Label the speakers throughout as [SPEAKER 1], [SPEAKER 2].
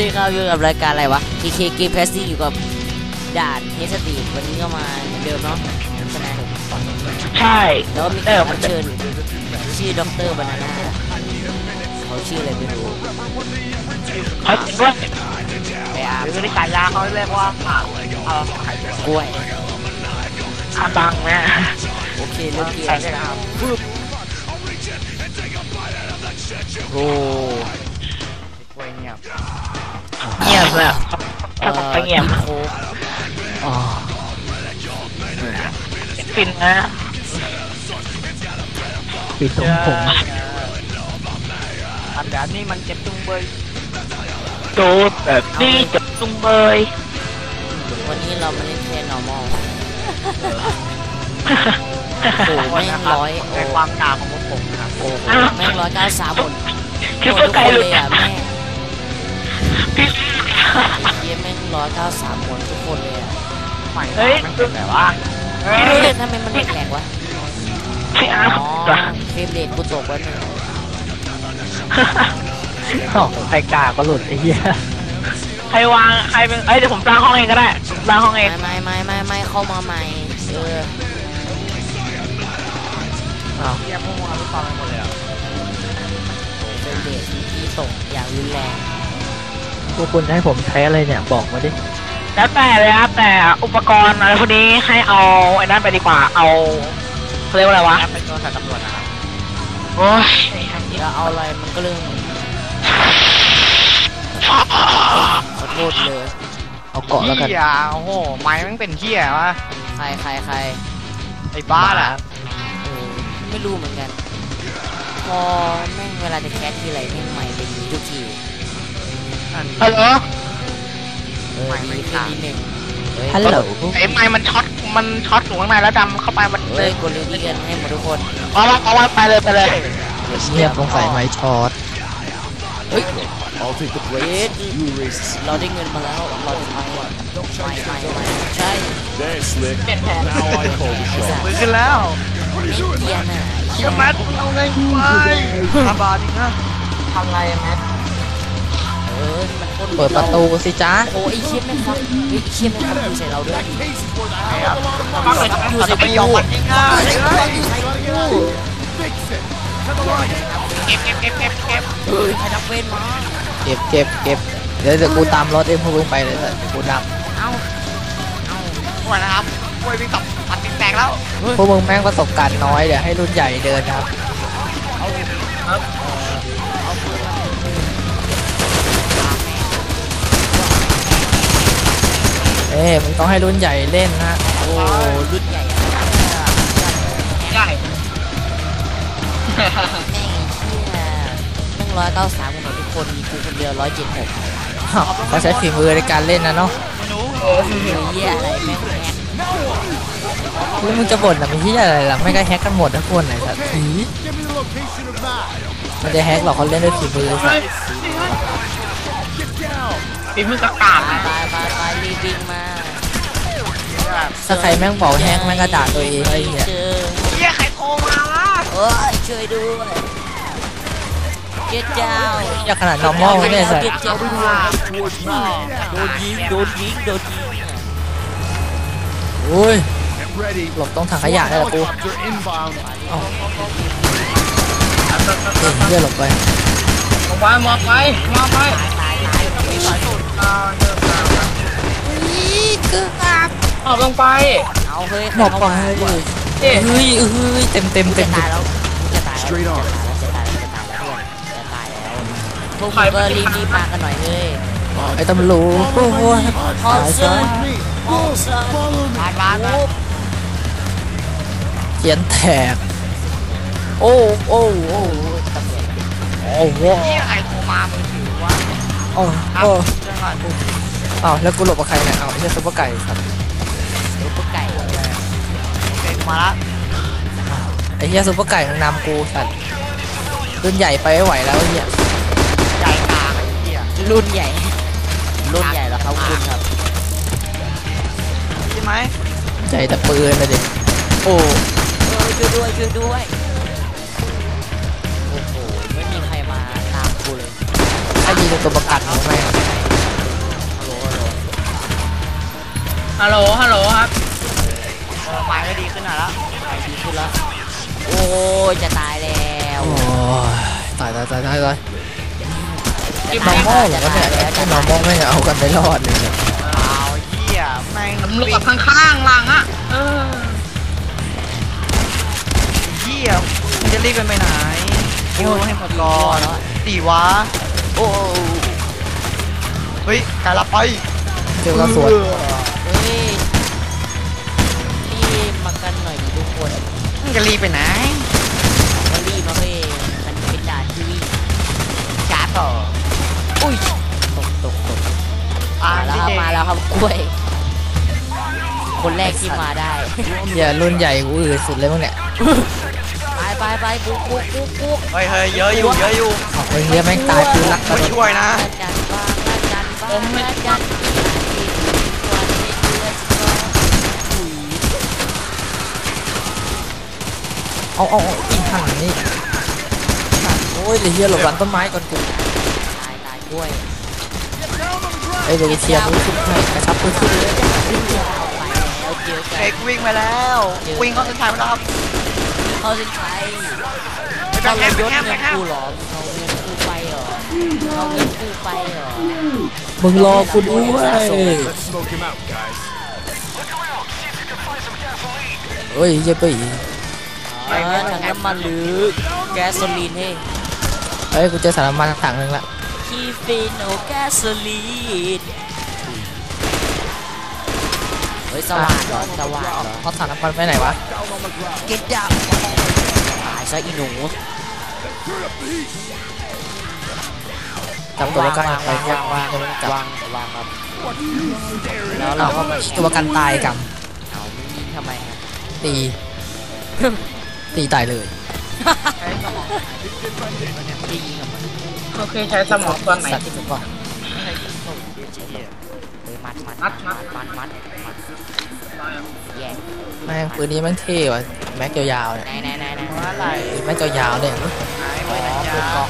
[SPEAKER 1] สวัสดีครับอยู่กับรายการอะไรวะ KK Game Passing อยู่กับด่านเฮสตีวันนี้ก็มาเหมือนเดิมเนาะใช่ไหม
[SPEAKER 2] ใช่
[SPEAKER 1] แล้วก็มีแข
[SPEAKER 2] เอกอมั
[SPEAKER 1] รับ
[SPEAKER 2] นจะ
[SPEAKER 1] เชิญชื่อดรบานาน่าเขาชื่ออะไรไม่รู้
[SPEAKER 2] เขาเรียกว่าหรือในฉายาเขาเรียกว่าเอ่อก
[SPEAKER 1] ล้วย
[SPEAKER 2] อาบังนะ
[SPEAKER 1] โอเคเริ่มเกม
[SPEAKER 2] ใช่เลยครับ
[SPEAKER 1] โอ้
[SPEAKER 2] เงียบ เงียบเลยอะถ้าผมไปเงียบ
[SPEAKER 1] โค้ก
[SPEAKER 2] อ๋อฟินนะ
[SPEAKER 3] ปิดตรงผม
[SPEAKER 2] อันเดี๋ยวนี่มันเจ็บจุงเบยโดดแบบนี้เจ็บจุงเบย
[SPEAKER 1] วันนี้เรามาเล่นแค่ normal โอ้แม่งร้อยโอ้
[SPEAKER 2] ในความหนาของพวกผมนะครับ
[SPEAKER 1] โอ้โหแม่งร้อยเก้าสามหมด
[SPEAKER 2] คิด
[SPEAKER 1] โอ้
[SPEAKER 2] ว่า
[SPEAKER 1] ทุก
[SPEAKER 2] ไกล
[SPEAKER 1] คน
[SPEAKER 2] เล
[SPEAKER 1] เลยย
[SPEAKER 2] อะ
[SPEAKER 1] อะแม่ง
[SPEAKER 2] พี่
[SPEAKER 1] เยี่ยแม่งร้อยเก้าสามหมดทุกคนเลยอะ
[SPEAKER 2] เฮ้ยมันเป็นแบบว่าเฮ้
[SPEAKER 1] ไม่รู้เลย
[SPEAKER 2] ย
[SPEAKER 1] ทำไมมันแหลกๆวะ
[SPEAKER 2] พี่อาร์
[SPEAKER 1] อ๋อ
[SPEAKER 2] ต
[SPEAKER 1] เฟรมเรทกูตกวันหนึ่ง
[SPEAKER 3] อ๋อใครกล้าก็หลุดไอ้เหี้ย
[SPEAKER 2] ใครวางใครเป็นเอ้ยเดี๋ยวผมสร้างห้องเองก็ได้ผมสร้างห้องเอง
[SPEAKER 1] ไม่ไม่ไม่ไม่ไม่เข้ามาใหม่เออ
[SPEAKER 3] อ้าว
[SPEAKER 2] เรียกพวกมันฟังหมดเลยอะ
[SPEAKER 1] เฟรมเรทที่ตกอย่างรุนแรง
[SPEAKER 3] พ วกคุณจะให้ผมใช้อะไรเนี่ยบอกมาดิ
[SPEAKER 2] แล้วแต่เลยครับแต่อุปกรณ์อะไรพวกนี้ให้เอาไอ้นั่นไปดีกว่าเอาเขาเรียกว่าอะไรวะเป็นตัวสายตำรวจนะครับโอ้ย
[SPEAKER 1] จะเอาอะไรมันก็เรื่องมึงขอโทษเลย
[SPEAKER 3] เอาเกาะแล้วกัน
[SPEAKER 4] เฮียโอ้โหไม้มันเป็นเฮียวะ
[SPEAKER 1] ใครใครใคร
[SPEAKER 4] ไอ้บ้าล่ะ
[SPEAKER 1] เออไม่รู้เหมือนกัน พอแม่งเวลาจะแคสทีไรแม่งใหม่เป็นทุกที
[SPEAKER 2] ฮัลโหล
[SPEAKER 1] เออดีขึ้นนิดนึงเฮ้ย
[SPEAKER 3] ฮัลโหล
[SPEAKER 2] ไอ้ไม้มันช็อตมันช็อตอยู่ข้างในแล้วดำเข้าไปมัน
[SPEAKER 1] เฮ้ยกดลิงก์กันให้หมดทุกคน
[SPEAKER 2] เอาละเอาละไปเลยไปเลย
[SPEAKER 3] เงียบสงสัยไม้ช็อต
[SPEAKER 1] เฮ้ย
[SPEAKER 5] I'll take the
[SPEAKER 1] เว
[SPEAKER 5] breaks.
[SPEAKER 1] ท
[SPEAKER 5] You erase
[SPEAKER 1] เราได้เงินมาแล้วเราจะไปไม่ไม่ไม่ใช่
[SPEAKER 5] There, Slick.
[SPEAKER 2] เปลี่ยนแผน
[SPEAKER 5] Now I call the
[SPEAKER 1] ไอ้สั
[SPEAKER 5] shot.
[SPEAKER 1] ตว์
[SPEAKER 4] มือขึ้นแล้ว
[SPEAKER 1] ไม่เกียร์น่ะ
[SPEAKER 2] เชี่ยแมทเอาไงไป
[SPEAKER 4] ทำบาดีนะ
[SPEAKER 2] ทำไรแมท
[SPEAKER 1] เออมันคน
[SPEAKER 3] เปิดประตูสิจ้า
[SPEAKER 1] โอ้ไอ้เชี่ยแม่งฟังเฮ้ยไอ้เชี่ยแม่งฟังอยู่ใส่เราด้วย
[SPEAKER 2] ฟังเลย
[SPEAKER 1] อยู่ใส่
[SPEAKER 4] ไม่
[SPEAKER 1] กู
[SPEAKER 4] ยอมมันง่ายๆเลย
[SPEAKER 1] อยู่ใส่กู
[SPEAKER 2] เก็บเก็บเก็บเก็บเก็บ
[SPEAKER 1] เฮ้ยใครนักเว้นมา
[SPEAKER 3] เก็บเก็บเก็บเดี๋ยวเดี๋ยวกูตามรถเอ็มพวกมึงไปเลยแต่กูดับ
[SPEAKER 1] เอ้าเอ้า
[SPEAKER 4] กล้วยนะครับกล้วยวิ่งตับปัดติงแตกแล้ว
[SPEAKER 3] พวกมึงแม่งประสบการณ์น้อยเดี๋ยวให้รุ่นใหญ่เดินครับ เอ้มึงต้องให้รุ่นใหญ่เล่นนะ
[SPEAKER 1] โอ้รุ่นใหญ่
[SPEAKER 2] ใหญ่
[SPEAKER 1] แม่งเชี่ยแม่งร้อยเก้าสามคนทุกคนมีกูคนเดียวร้อยเจ็ดหก
[SPEAKER 3] เขาใช้ฝีมือในการเล่นนะเนาะ
[SPEAKER 1] เหี้ยอะไรแม่งแล้
[SPEAKER 3] วมึงจะบ่นอะมันที่อะไรล่ะไม่ก็แฮกกันหมดทุกคนไหนสัตว์ผีมันจะแฮกหรอกเขาเล่นด้วยฝีมือสัตว์
[SPEAKER 2] ฝีมือกระกาด
[SPEAKER 1] ไปไปไปไปรีบวิ่งมา
[SPEAKER 3] ถ้าใครแม่งบอกแฮกแม่งก็ด่าตัวเองไอ้เหี้ย
[SPEAKER 1] เจอ
[SPEAKER 4] เฮียใครโทรมาวะ
[SPEAKER 1] เอ้ยช่วยด้วยเจ็ดเจ้า
[SPEAKER 3] อยากขนาด normal ไม่ได้สัตว์
[SPEAKER 1] เจ็ดเจ้าโดนยิงโดนยิงโดนยิง
[SPEAKER 3] อุ้ย
[SPEAKER 5] Get ready.
[SPEAKER 3] หลบตรงถังขยะได้ละกู
[SPEAKER 5] Helicopter inbound.
[SPEAKER 3] เฮ้ยเลื่อนหลบไป
[SPEAKER 2] มองไปมองไป มองไปเอาลงไป
[SPEAKER 1] เอาเฮ้ย
[SPEAKER 3] หมอบไป
[SPEAKER 2] เอ๊ะ
[SPEAKER 3] เฮ้ยเฮ้ยเต็มเต็มเต็ม
[SPEAKER 1] ตายแล้วจะตายแล้ว
[SPEAKER 5] Straight on.
[SPEAKER 1] จะตายแล้วจะตายแล้วจะตายแล้วพวกมึงก็รีบรีบมากันหน่อยเฮ้ย
[SPEAKER 3] ไอ้ตำรวจโอ้โห
[SPEAKER 1] ฮอล
[SPEAKER 3] ตาย
[SPEAKER 1] เซะนฮอเซน
[SPEAKER 4] บานบานะ
[SPEAKER 3] เขียนแถก
[SPEAKER 1] โอ้โอ้โอ้
[SPEAKER 3] โอ้โห
[SPEAKER 4] เฮียใครโทรมามือถือ
[SPEAKER 3] อ้
[SPEAKER 4] ครับ
[SPEAKER 3] โอ้
[SPEAKER 4] เรื่องอะไร
[SPEAKER 3] อ้าวแล้วกูหลบกับใครเนี่ยอ้าวไม่ใช่ซุปเปอร์ไก่ครับ
[SPEAKER 1] ลูกไก่
[SPEAKER 4] เด็กมาละ
[SPEAKER 3] ไอ้เหี้ยซุปเปอร์ไก่มันนำกูสัตว์รุ่นใหญ่ไปไม่ไหวแล้วไอ้เหี้ย
[SPEAKER 4] ใหญ่กลางไอ้เฮีย
[SPEAKER 1] รุ่นใหญ่ รุ่นใหญ่แล้วครับคุณครับ
[SPEAKER 4] ใช่ไหม
[SPEAKER 3] ใจแต่ปืนเลยดิโอ้
[SPEAKER 1] เออช่วยด้วยช่วยด้วยโอ้โหไม่มีใครมาตามกูเลย
[SPEAKER 3] ถ้ายินตัวประกันของแโหล
[SPEAKER 2] ฮัลโหล ฮัลโหลครับ
[SPEAKER 4] ไฟไปก็ดีขึ้นหน่อละ
[SPEAKER 1] ไปดีขึ้นละโอ้จะตายแล้ว
[SPEAKER 3] ตายตายตายตายตาย
[SPEAKER 1] กิน
[SPEAKER 3] น้องมองเหรอเนี่ยไอ้น้องมองไม่เอากันไม่รอดเลยเนี่ย
[SPEAKER 4] ม่ง
[SPEAKER 2] มลุกกับข้างๆหลังอะเออ
[SPEAKER 4] เหี้ยมจะรีบกัไปไหนโอ้ให้หมดก่อนตีวะ
[SPEAKER 1] โอ้
[SPEAKER 4] เฮ้ยการละไป
[SPEAKER 3] เจอกระสวน
[SPEAKER 1] เฮ้ยรีบมากันหน่อยดิทุกคน
[SPEAKER 4] มึงจะรีบไปไหน
[SPEAKER 1] มารีบมาเฮ้ยมันเป็นด่านที่วิ่ง
[SPEAKER 4] ช้าต่อ
[SPEAKER 1] อุ้ยตกตกตก
[SPEAKER 4] อ่า
[SPEAKER 1] มาแล้วครับมาแล้วครับกล้วย คนแรกที่มาได้
[SPEAKER 3] อย่ารุ่นใหญ่กูอืดสุดเลยมึงเนี่ย
[SPEAKER 1] ไปไปไปบุกบุกบุกบุก
[SPEAKER 4] เฮ้ยเฮ้ยเยอะอยู่เยอะอยู่
[SPEAKER 3] ออกไปเฮียแม่งตายปืนรักกระ
[SPEAKER 4] ไม่
[SPEAKER 3] โดด
[SPEAKER 4] ช่วยนะ
[SPEAKER 1] จันบ้างจันบ้างจันวันนี้เดือดอุ้ย
[SPEAKER 3] เอาเอาเอาอีกหันนี่โอ้ยเดี๋ยวเฮียหลบหลังต้นไม้ก่อนกู
[SPEAKER 1] ตายตายกล้วย
[SPEAKER 3] ไอ้ยเดี๋ยวกูเคลียร์ปืนขึ้นให้กระชับปืนขึ้นเลย
[SPEAKER 1] ไปแล้วเจอกั
[SPEAKER 4] เอก
[SPEAKER 1] น
[SPEAKER 4] วิ่งไปแล้ว วิ่งเข้าเส้นชัยไปแล้วครับ
[SPEAKER 1] เขาเส้นชัย
[SPEAKER 4] ไปแบ
[SPEAKER 1] เราเงิน
[SPEAKER 4] แคบ
[SPEAKER 1] เงิน
[SPEAKER 4] แคบ
[SPEAKER 1] กูหรอเราเงินกูไปหรอเราเงินกูไปหรอ
[SPEAKER 3] มึงรอกูด้วยเฮ้ยเหี้ยไป
[SPEAKER 1] เออถังน้ำมันหรือแก๊สโซลีนเฮ้
[SPEAKER 3] เฮ้ยกูเจอสารน้ำมันถังหนึงละ
[SPEAKER 1] คีฟินโอแก๊สโซลีน เฮ้ยสว่างเหรอสว่างเหรอ
[SPEAKER 3] เอาสารน้ำมันไปไหนวะ
[SPEAKER 1] เก็ตดับตายซะอีหนู
[SPEAKER 3] จับตัวประกันไปวางวางยังไม่ได้จับ
[SPEAKER 1] วางวางครับ
[SPEAKER 3] แล้
[SPEAKER 1] แล้วว
[SPEAKER 3] เรา
[SPEAKER 1] เรา
[SPEAKER 3] ก็
[SPEAKER 1] ก็
[SPEAKER 3] มาตัวประกันตายกับ
[SPEAKER 1] เอามึงยิงทำไมครับ
[SPEAKER 3] ตีตีตายเลย
[SPEAKER 1] จะยิงทำไม
[SPEAKER 2] โอเคใช้สมองตัวไหน
[SPEAKER 3] สัตว์ที่ผมบ อก
[SPEAKER 1] เฮ้ยมัดมัด
[SPEAKER 2] มัดมัด
[SPEAKER 1] มัดมัดมัดแย่
[SPEAKER 3] แม่งปืนนี้แม่งเท่ว่ะแม็กยาวๆเนี่ย
[SPEAKER 1] ไหนไหนไหนไหน
[SPEAKER 4] อะไร
[SPEAKER 3] แม็กยาวๆเนี่ย
[SPEAKER 4] หายไปไหน
[SPEAKER 1] ปืนก
[SPEAKER 4] จ้า
[SPEAKER 1] อง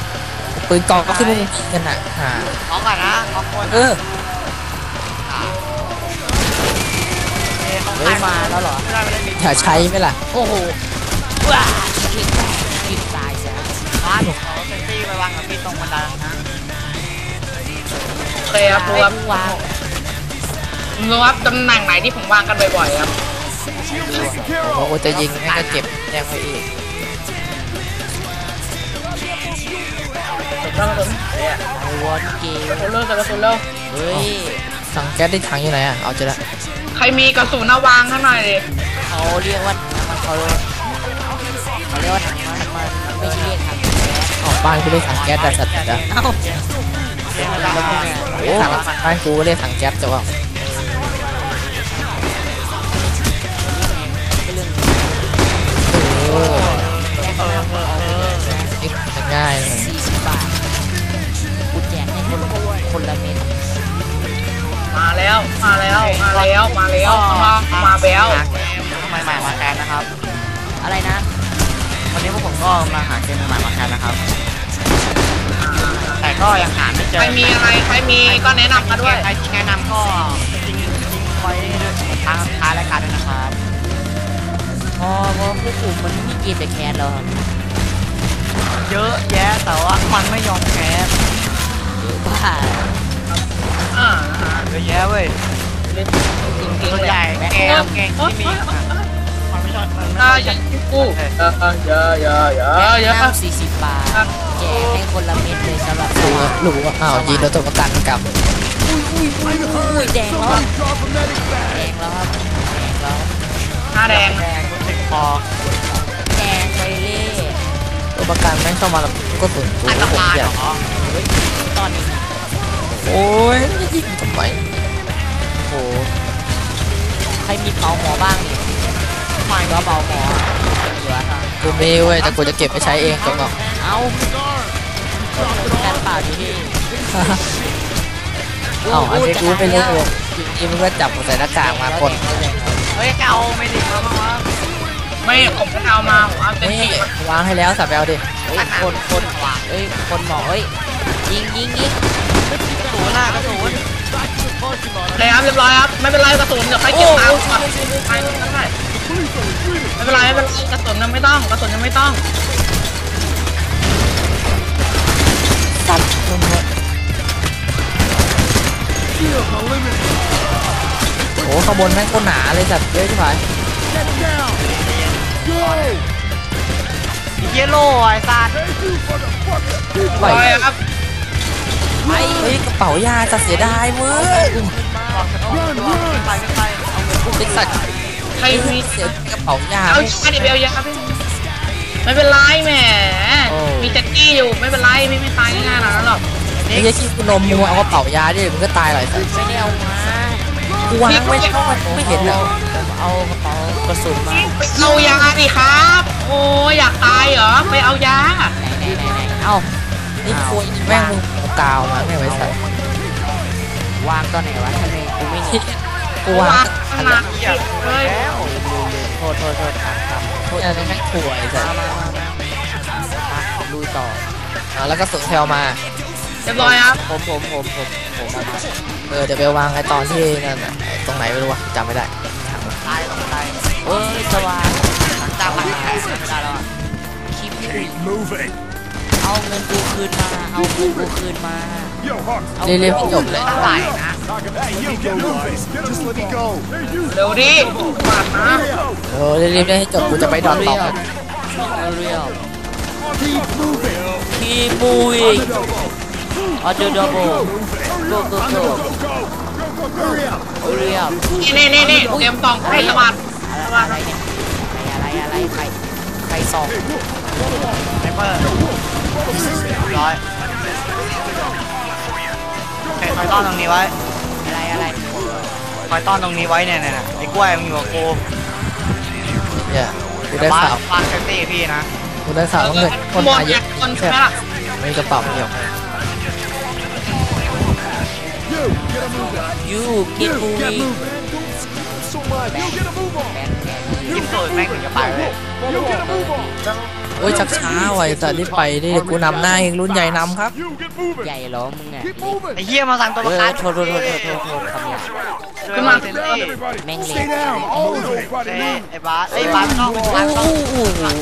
[SPEAKER 3] ปืนกองก็ขึ้นมึงยิงกันอะฮ่า
[SPEAKER 4] ขอก่อนนะขอคน
[SPEAKER 3] เออ
[SPEAKER 1] เฮ้ยมาแล้วเหรอ
[SPEAKER 4] ไม่ได้ไม่ได้มี
[SPEAKER 3] อย่าใช้ไหมล่ะ
[SPEAKER 1] โอ้โหว้ายิงยิงตายซะ
[SPEAKER 4] ร้านขอเซนตี้ไปวางกับพี่ตรงบันไดนะ
[SPEAKER 2] โอเคครับรู้
[SPEAKER 1] ไอ้
[SPEAKER 2] ครับ
[SPEAKER 1] มึงวาง
[SPEAKER 2] รู้ครับตำแหน่งไหนที่ผมวางกันบ่อยๆครับ
[SPEAKER 3] โอ้โหจะยิงแม่งก็เจ็บแย่งไปอีก
[SPEAKER 2] ถูกต้องครับเนี่ย
[SPEAKER 1] ไอ้วอนเกม
[SPEAKER 2] กระสุนเลิกกระสุนเลิก
[SPEAKER 1] เฮ้ย
[SPEAKER 3] ถังแก๊สที่ถังอยู่ไหนอะ เอาเจอละ
[SPEAKER 2] ใครมีกระสุนเอาวางข้างหน่อยดิ
[SPEAKER 1] เขาเรียกว่าน้ำมันเขาเขาเรียกว่าถังน้ำมันไม่ใช่เรียกถังแก๊ส
[SPEAKER 3] ออกบ้านกูเรียกถังแก๊สแต่สัตว์นะ
[SPEAKER 1] เอ้าแล้วมึงอะ
[SPEAKER 3] โอ้ถังน้ำมันบ้านกูเรียกถังแก๊สแต่ว่า
[SPEAKER 1] เอ
[SPEAKER 3] อนี่มันง่ายเลย
[SPEAKER 1] สี่สิบบาทกูแจกให้คนคนละเม็ด
[SPEAKER 2] มาแล้ว มาแล้ว มาแล้ว มาแล้ว มามาแล
[SPEAKER 4] หาเกมทำไมใหม่มาแทนนะครับ
[SPEAKER 1] อะไรนะ
[SPEAKER 4] วันนี้พวกผมก็มาหาเกมใหม่มาแทนนะครับ แต่ก็ยังหาไม่เจอ
[SPEAKER 2] ใครมีอะไร ใครมีก็แนะนำมาด้วย
[SPEAKER 4] ใครแนะนำก็ทิ้งทิ้งไว้ทางท้ายรายการด้วยนะครับ
[SPEAKER 1] อ๋อเพราะพวกผมมันไม่มีเกมแต่แคสแล้วครับ
[SPEAKER 4] เยอะแยะแต่ว่ามันไม่ยอมแพ้
[SPEAKER 1] บ้า
[SPEAKER 2] อ่า
[SPEAKER 4] เยอะแยะเว้ย
[SPEAKER 2] จริง
[SPEAKER 4] ส่วน
[SPEAKER 2] ๆ
[SPEAKER 4] ให
[SPEAKER 2] เล
[SPEAKER 4] ญ่
[SPEAKER 2] ย
[SPEAKER 4] เกมเกมที่มีมันไม่ชอบมันไม่
[SPEAKER 2] อ่า
[SPEAKER 4] ค่อย
[SPEAKER 2] อย่ากู้เออเอออย่าอย่าอย่าอย่า
[SPEAKER 1] น้ำสี่สิบบาทแจกให้คนละเม็ดเลยสำหรับส
[SPEAKER 3] รู้
[SPEAKER 1] ว่า
[SPEAKER 3] ว่างรู้ว่าอ้าวยิงโดนตัวประกันกลับ
[SPEAKER 1] อุ้ยแดงแล้วอะแดงแล้วครับแดงแล้ว
[SPEAKER 2] หน้าแดง
[SPEAKER 4] แดงรู้สึก พอ
[SPEAKER 1] แดงไปเล่
[SPEAKER 3] ตัวประกันแม่งเข้ามาแล้วก็ตุนกู
[SPEAKER 4] อันต
[SPEAKER 3] ผม
[SPEAKER 4] ราย
[SPEAKER 3] อ
[SPEAKER 4] เหร
[SPEAKER 3] ยาก
[SPEAKER 4] อ
[SPEAKER 1] ตอนนี้
[SPEAKER 3] โอ้ยยิงทำไม
[SPEAKER 1] โอ้โหใครมีเป๋าหมอบ้างเนี่ย
[SPEAKER 4] ไม่
[SPEAKER 1] ก็เป๋าหมอเหลือ
[SPEAKER 3] กูมีเว้ยแต่กูจะเก็บไปใช้เองจบเนาะ
[SPEAKER 1] เอาการเปล่าดิพี่
[SPEAKER 3] เอ้าอันนี้กูไม่รู้เลยจริงๆมึงก็จับกูใส่หน้ากากมาคน
[SPEAKER 4] เฮ้ยแกเอาไม่ดีมาบ้างวะ
[SPEAKER 2] ไม่ผมไม่เอามาผมเอาเต็ม
[SPEAKER 3] นี่
[SPEAKER 2] ที่
[SPEAKER 3] วางให้แล้วสับไปเอาดิ
[SPEAKER 1] เฮ้ยคนคนเอ้ยคนหมอเอ้ยยิงยิงยิง
[SPEAKER 4] กระสุนหน้ากระสุน
[SPEAKER 2] เคครับเรียบร้อยครับไม่เป็นไรกระสุนเดี๋ยวใครเก็บตามก่อนไปไม่เป็นไรไม่เป็นไรไม่เป็นไรกระสุนยังไม่ต้องกระสุนยังไม่ต้อง
[SPEAKER 3] สัตว์มึงเนี่ยโอ้ข้างบนแม่งโคตรหนาเลยสัตว์เยอะที่ผาย
[SPEAKER 4] เยลโล่ไอ้สัตว์
[SPEAKER 3] ไหว
[SPEAKER 2] ไปครับ
[SPEAKER 3] ไปเฮ้ยกระเป๋ายาจะเสียดายเว้ย
[SPEAKER 4] บอกกันว่าไปกันไปเอาเงิน
[SPEAKER 3] ไอ้สัตว์
[SPEAKER 2] ใครมี
[SPEAKER 3] เสียกระเป๋ายา
[SPEAKER 2] เอาชาดิเบลเยอะครับพี่ไม่เป็นไรแหม
[SPEAKER 3] โอ้
[SPEAKER 2] มีแจ็คกี้อยู่ไม่เป็นไรพี่ไม่ตายง่ายๆขนาดนั้นหรอก
[SPEAKER 3] ไอ้เหี้ยขี้กูนมมึงเอากระเป๋ายาดิมึงก็ตายหรอกไอ้สัตว์
[SPEAKER 1] ไม่ได้เอามา
[SPEAKER 3] กูวางไว้ช่องไม่เห็นเหรอ
[SPEAKER 1] ผม เอากระเป๋ากระสุนมา
[SPEAKER 2] ไปเอายาดิครับ โอ้ยอยากตายเหรอไปเอายา
[SPEAKER 1] ไหนไหนไหนไหนเอ้า
[SPEAKER 3] นี่คุยแม่งมึงเอากาวมาไม่ไว้สัตว์
[SPEAKER 1] วางตอนไหนวะทำไมกูไม่เห็น
[SPEAKER 3] กูวาง
[SPEAKER 2] ข้างหน้าเฮ้ย
[SPEAKER 1] โทษโทษโทษครับครับโทษ
[SPEAKER 3] อันนี้แม่งป่วยสัตว์
[SPEAKER 1] มามามามาลุยต่อ
[SPEAKER 3] อะแล้วก็สุดแถวมา
[SPEAKER 2] เรียบร้อยครับ
[SPEAKER 1] ผมผมผมผมผมเอามา
[SPEAKER 3] เออเดี๋ยวไปวางไอ้ตอนที่นั่นน่ะตรงไหนไม่รู้วะจำไม่ได้
[SPEAKER 4] ตายลงไป
[SPEAKER 1] เอ้ยสว่าง
[SPEAKER 4] หลังจากหลังแข่งไม่ได้แล้ว
[SPEAKER 1] คิป
[SPEAKER 5] Keep moving.
[SPEAKER 1] เอาเงินกูคืนมา เอาเงินกูคืนมา
[SPEAKER 5] Yo, Hawk.
[SPEAKER 1] อา
[SPEAKER 3] เรียบๆให้จบเลย
[SPEAKER 4] ตายนะ
[SPEAKER 5] Hey, yo, get moving. Just let me go. Hey, you.
[SPEAKER 2] เร็วดิปาดนะ
[SPEAKER 3] เออรีบๆได้ให้จบกูจะไปดอนต่อ
[SPEAKER 1] เรียว
[SPEAKER 5] Keep moving.
[SPEAKER 1] คีมูอีกออเดอร์ดับเบิลโกโกโก เรียบ
[SPEAKER 2] นี่นี่นี่นี่เตรียมกล่องให้สวัสด
[SPEAKER 1] อะไรเนี่ยอะไรอะไรใครใครสอง
[SPEAKER 4] ไนเปอร์ร้อยใครคอยต้อนตรงนี้ไว้
[SPEAKER 1] อะไรอะไร
[SPEAKER 4] คอยต้อนตรงนี้ไว้เนี่ยเนี่ยเนี่ยไอ้กล้วยมึงอยู่กับกู
[SPEAKER 3] เนี่ยกูได้
[SPEAKER 4] บ้าน
[SPEAKER 3] ข่าว
[SPEAKER 4] บ้านเซฟตี้พี่นะ
[SPEAKER 3] กูได้ข่าวว่าเงินคน
[SPEAKER 2] หมด
[SPEAKER 3] มาเย
[SPEAKER 2] เนี่
[SPEAKER 3] อะ
[SPEAKER 2] ยคนใช่ไหมล่ะ
[SPEAKER 3] ไม่มีกระเป๋าเดียว
[SPEAKER 5] You, get a move on.
[SPEAKER 1] ยูเก็ต
[SPEAKER 5] You,
[SPEAKER 1] มู
[SPEAKER 5] get
[SPEAKER 1] อี
[SPEAKER 5] moving. So much. You get a move on.
[SPEAKER 1] แบนแบน
[SPEAKER 4] ยิ้มสวยแม่งถึงจะไปเลย
[SPEAKER 5] You get a move on.
[SPEAKER 3] โอ้ยชักช้าไว้แต่รีบไปดิกูนำหน้าเองรุ่นใหญ่นำครับ
[SPEAKER 5] You get moving.
[SPEAKER 1] ใหญ่เหรอมึงอะ
[SPEAKER 5] Keep moving.
[SPEAKER 4] ไอ้เหี้ยมาสั่งตัว
[SPEAKER 1] เอ
[SPEAKER 4] ประ
[SPEAKER 1] อ
[SPEAKER 4] กัน
[SPEAKER 1] โทษโทษโทษโทษโทษโทษคำหยาบ
[SPEAKER 4] ขึ้นมาเซฟ
[SPEAKER 5] Down,
[SPEAKER 4] ตี้
[SPEAKER 5] everybody.
[SPEAKER 1] Mang
[SPEAKER 5] Stay
[SPEAKER 1] liệt.
[SPEAKER 5] down. All of everybody
[SPEAKER 4] เอ้ย
[SPEAKER 5] move.
[SPEAKER 4] ไอ้บาสไอ้บาสต้อง
[SPEAKER 3] โอ้
[SPEAKER 4] บาสต้อง
[SPEAKER 3] โห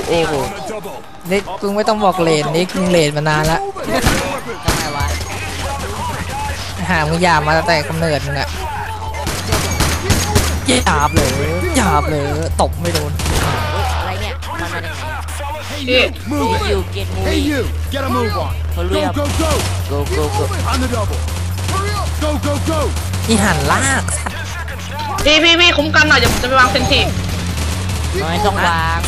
[SPEAKER 3] โอ้โห
[SPEAKER 5] On a double.
[SPEAKER 3] นี่มึงไม่ต้องบอกเลนนี่มึงเลนมานานละ หามึงหยาบมาตั้งแต่กำเนิดมึงอะหยาบเลยหยาบเลยตบไม่โดน
[SPEAKER 1] เฮ้ยอะไรเนี่ยมันมาจากไหน
[SPEAKER 2] พี่
[SPEAKER 5] Move it.
[SPEAKER 1] ยูเก็ตมู
[SPEAKER 5] Hey,
[SPEAKER 1] อี
[SPEAKER 5] you. Get a move on.
[SPEAKER 1] เขาเรีย
[SPEAKER 5] Go,
[SPEAKER 1] บ
[SPEAKER 5] go, go.
[SPEAKER 1] โกโกโก
[SPEAKER 5] On the double. Hurry up. Go, go, go.
[SPEAKER 3] อีหันลากสัตว์
[SPEAKER 2] พี่พี่พี่คุ้มกันหน่อยเดี๋ยวผมจะไปวางเซนที
[SPEAKER 1] น้อยต้องวาง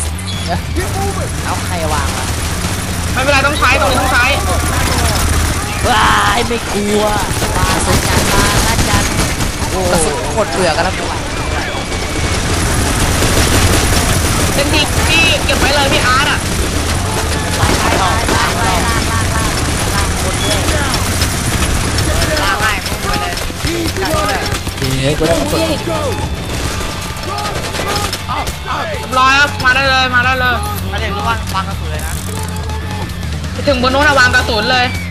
[SPEAKER 5] Get moving.
[SPEAKER 1] เอาใครวางวะ
[SPEAKER 2] ไม่เป็นไรต้องใช้ตรงนี้ต้องใช้
[SPEAKER 1] ว้ายไม่กลัวมาสัญญาณมาสัญญาณโอ้
[SPEAKER 3] กระสุนหมดเปลือกกันแล้ว
[SPEAKER 2] เซนทีพี่เก็บไว้เลยพี่อาร์ตอะ
[SPEAKER 1] ไปไปไปไปไปลากลากลากลากคนด้วย
[SPEAKER 4] ลากให้มึงไปเลย
[SPEAKER 5] Keep going.
[SPEAKER 3] เฮ้ยกูได้กระสุน
[SPEAKER 5] Go.
[SPEAKER 2] เรียบร้อยครับมาได้เลยมาได้เลย
[SPEAKER 4] ถ้าเด็กรู้ว่าวางกระสุนเลยนะ
[SPEAKER 2] ไปถึงบนนู้นนะวางกระสุนเลย
[SPEAKER 4] ที่เป็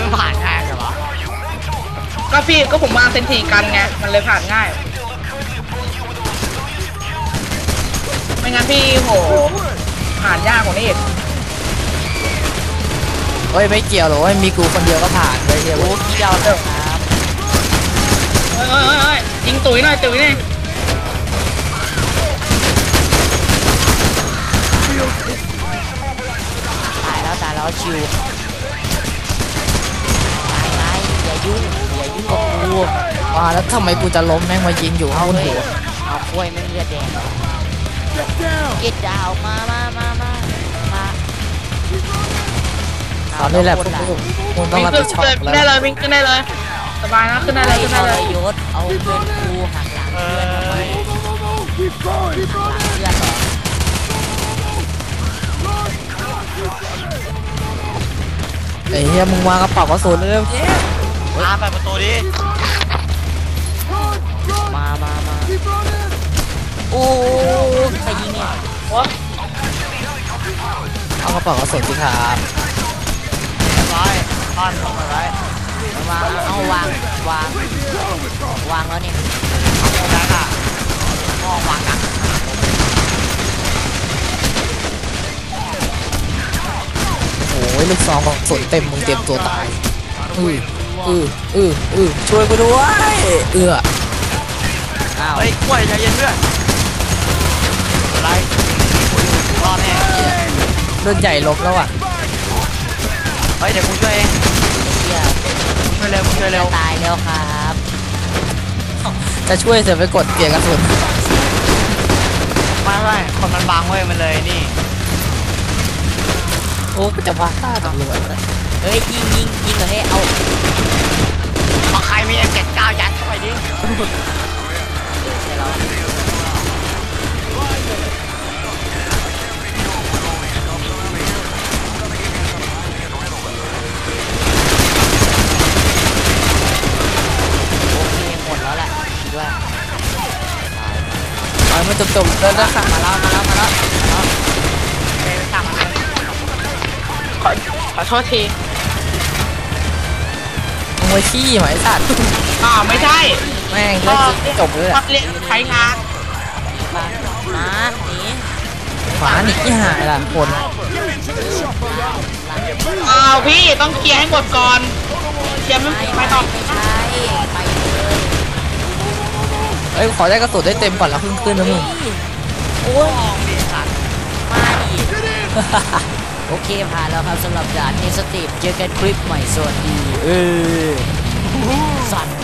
[SPEAKER 4] นตรงนี้มันผ่านง่ายเหรอ
[SPEAKER 2] ก็พี่ก็ผมวางเซนทีกันไง มันเลยผ่านง่าย ไม่งั้นพี่โห ผ่านยากกว่านี้อีก
[SPEAKER 3] เฮ้ยไม่เกี่ยวหรอกเว้ยมีกูคนเดียวก็ผ่านเลยเฮีย
[SPEAKER 1] โอ้พี่เดาเลยครับ
[SPEAKER 2] เฮ้ยเฮ้ยเฮ้ยเฮ้ยยิงตุ๋ยหน่อยตุ๋ยหน่อย
[SPEAKER 1] ตายแล้วตายแล้วชิวตายตายอย่ายุ่งอย่า ยุ่งกับกู
[SPEAKER 3] ว่าแล้วทำไมกูจะล้มแม่งมายิงอยู่ข้างบน
[SPEAKER 1] เฮ้ย
[SPEAKER 3] หัว
[SPEAKER 1] เอากล้วยไม่เลือดแดง
[SPEAKER 5] Get down.
[SPEAKER 1] เก็ดดาวมามามามามา
[SPEAKER 3] ตอนนี้แหละพวกกูมึงต้อง
[SPEAKER 2] วิ่ง
[SPEAKER 3] รับ
[SPEAKER 2] ขึ้
[SPEAKER 3] ผิ
[SPEAKER 2] น
[SPEAKER 3] ดชอบ
[SPEAKER 2] เลย
[SPEAKER 3] แล้
[SPEAKER 2] ได้
[SPEAKER 3] ว
[SPEAKER 2] เลยวิ่งขึ้นได้เลยสบายนะขึ้นได้
[SPEAKER 1] อะไร
[SPEAKER 2] เลยขึ้นได้
[SPEAKER 1] เอา
[SPEAKER 2] เล
[SPEAKER 1] เลยยยศเอาเพื่อนกูหักหลัง
[SPEAKER 4] เอ
[SPEAKER 1] เพื่อนทำไม
[SPEAKER 4] อ
[SPEAKER 5] Keep going. Keep
[SPEAKER 1] หลัง
[SPEAKER 5] running.
[SPEAKER 1] เพื่อนเหรอ
[SPEAKER 3] ไอ้เฮียมึงวางกระเป๋ากระสุนเร็ว
[SPEAKER 4] อาไปประตูดิ
[SPEAKER 1] มามามาโอ้ใครยิงเนี่ยวะ
[SPEAKER 3] เอากระเป๋ากระสุนสิครับ
[SPEAKER 4] เรียบร้อยต้อนลงไปไว้
[SPEAKER 1] วางเอาวางวางวางแล้วเนี่ย
[SPEAKER 4] ดักอะมองวางดัก
[SPEAKER 3] โอ้ยลูกซองของสนเต็มมึงเตรียมตัวตายอือ อืออืออือช่วยกูด้วยเอื้อ
[SPEAKER 1] อ้าว
[SPEAKER 4] เฮ้ยกล้วยใจเย็นเพื่อนอะไรรอดแน่
[SPEAKER 3] เลือดใหญ่ลบแล้วอะ
[SPEAKER 4] เฮ้ยเดี๋ยวกูช่วยเอง
[SPEAKER 1] เหี้ย
[SPEAKER 4] ช่วยเร็วกูช่วยเร็ว
[SPEAKER 1] ตายแล้วครับ
[SPEAKER 3] จะช่วยเสร็จไปกดเกียร์กระสุน
[SPEAKER 4] ไม่ไม่คนมันบังเว้ยมันเลยนี่
[SPEAKER 3] โอ้ก็จะบ้าตำรวจแล้ว
[SPEAKER 1] เฮ้ยยิงยิงยิงเลยเอา
[SPEAKER 4] มา
[SPEAKER 1] เคหมดแล้วแหละคิดว่า
[SPEAKER 3] เอาให้มันจบๆแล้วนะคะ
[SPEAKER 1] มาแล้วมาแล้วมาแล้วมาแล้ว
[SPEAKER 4] ไปสั่งมันเลย
[SPEAKER 2] ขอขอโทษที
[SPEAKER 3] มึงไปขี้หมายสัตว์
[SPEAKER 2] อ่าวไม่ใช่
[SPEAKER 3] แม่งเลือดจบเลย
[SPEAKER 2] ก็
[SPEAKER 3] อะ
[SPEAKER 2] เรียกใช้งาน
[SPEAKER 1] มามาหนี
[SPEAKER 3] ขวาหนีที่หายล่ะคน
[SPEAKER 2] อ้าวพี่ต้องเคลียร์ให้หมดก่อนเคลียร์ไม่
[SPEAKER 1] ไม่
[SPEAKER 2] ไป
[SPEAKER 1] ไม่
[SPEAKER 2] ต่อ
[SPEAKER 1] ไม่ใช่ไปเลย
[SPEAKER 3] เอ้ยขอได้กระสุนได้เต็มก่อนแล้วขึ้นขึ้นนะมึง
[SPEAKER 1] โอ้ย
[SPEAKER 4] มองดิสัตว์
[SPEAKER 1] มาดิโอเคผ่านแล้วครับสำหรับด่านเทสติปเจอกันคลิปใหม่สวัสดีเออสัตว์